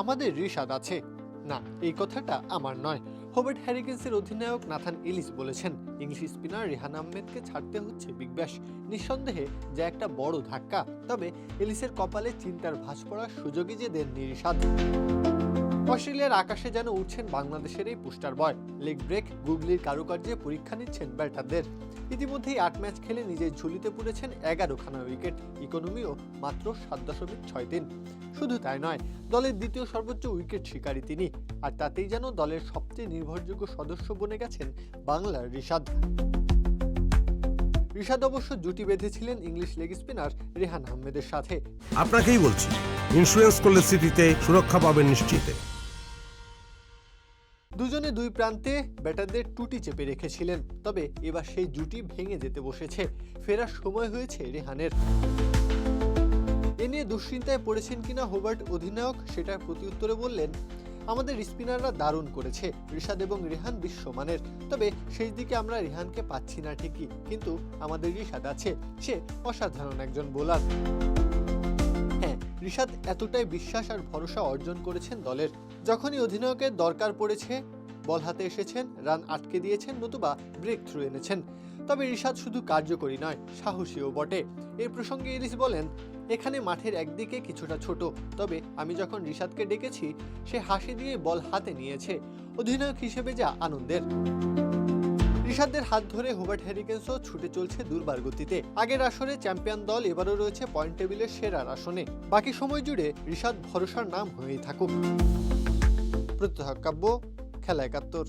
আমাদের রিশাদ আছে। না, এই কথাটা আমার নয়। হোবার্ট হ্যারিকেন্সের অধিনায়ক নাথান ইলিস বলেছেন, ইংলিশ স্পিনার রেহান আহমেদকে ছাড়তে হচ্ছে বিগ ব্যাস নিঃসন্দেহে, যা একটা বড় ধাক্কা। তবে ইলিসের কপালে চিন্তার ভাস পড়ার সুযোগই যে দেননি রিশাদ। অস্ট্রেলিয়ার আকাশে যেন উঠছেন বাংলাদেশের এই পোস্টার বয়। লেগ ব্রেক, গুগলির কারুকার্যে পরীক্ষা নিচ্ছেন ব্যাটারদের। ইতিমধ্যেই আট ম্যাচ খেলে নিজের ঝুলিতে পুড়েছেন এগারোখানা উইকেট। ইকোনমিও মাত্র সাত দশমিক ছয় তিন। শুধু তাই নয়, দলের দ্বিতীয় সর্বোচ্চ উইকেট শিকারী তিনি। আর তাতেই যেন দলের সবচেয়ে নির্ভরযোগ্য সদস্য বনে গেছেন বাংলার রিশাদ। রিশাদ অবশ্য জুটি বেঁধেছিলেন ইংলিশ লেগ স্পিনার রেহান আহমেদের সাথে। আপনাকেই বলছি ইন্স্যুরেন্স করলে স্মৃতিতে সুরক্ষা পাবেন নিশ্চিতে। দুজনে দুই প্রান্তে ব্যাটারদের টুটি চেপে রেখেছিলেন, তবে এবার সেই জুটি ভেঙে যেতে বসেছে। ফেরার সময় হয়েছে রেহানের। এ নিয়ে দুশ্চিন্তায় পড়েছেন কিনা হোবার্ট অধিনায়ক সেটার প্রতিউত্তরে বললেন, আমাদের স্পিনাররা দারুণ করেছে ঋষাদ এবং রেহান বিশ্বমানের। তবে সেই দিকে আমরা রেহানকে পাচ্ছি না ঠিকই, কিন্তু আমাদের ঋষাদ আছে। সে অসাধারণ একজন বোলার। ঋষাদ এতটাই বিশ্বাস আর ভরসা অর্জন করেছেন দলের। যখনই অধিনায়কের দরকার পড়েছে, বল হাতে এসেছেন, রান আটকে দিয়েছেন, নতুবা ব্রেক থ্রু এনেছেন। তবে ঋষাদ শুধু কার্যকরী নয়, সাহসীও বটে। এই প্রসঙ্গে ইলিশ বলেন, এখানে মাঠের একদিকে কিছুটা ছোট, তবে আমি যখন ঋষাদকে ডেকেছি, সে হাসি দিয়ে বল হাতে নিয়েছে। অধিনায়ক হিসেবে যা আনন্দের। ঋষাদদের হাত ধরে হুবার্ট হ্যারিকেন্সও ছুটে চলছে দুর্বার গতিতে আগের আসরে চ্যাম্পিয়ন দল এবারও রয়েছে পয়েন্ট টেবিলের সেরার আসনে। বাকি সময় জুড়ে ঋষাদ ভরসার নাম হয়েই থাকুক। প্রত্যহ কাব্য, খেলা একাত্তর।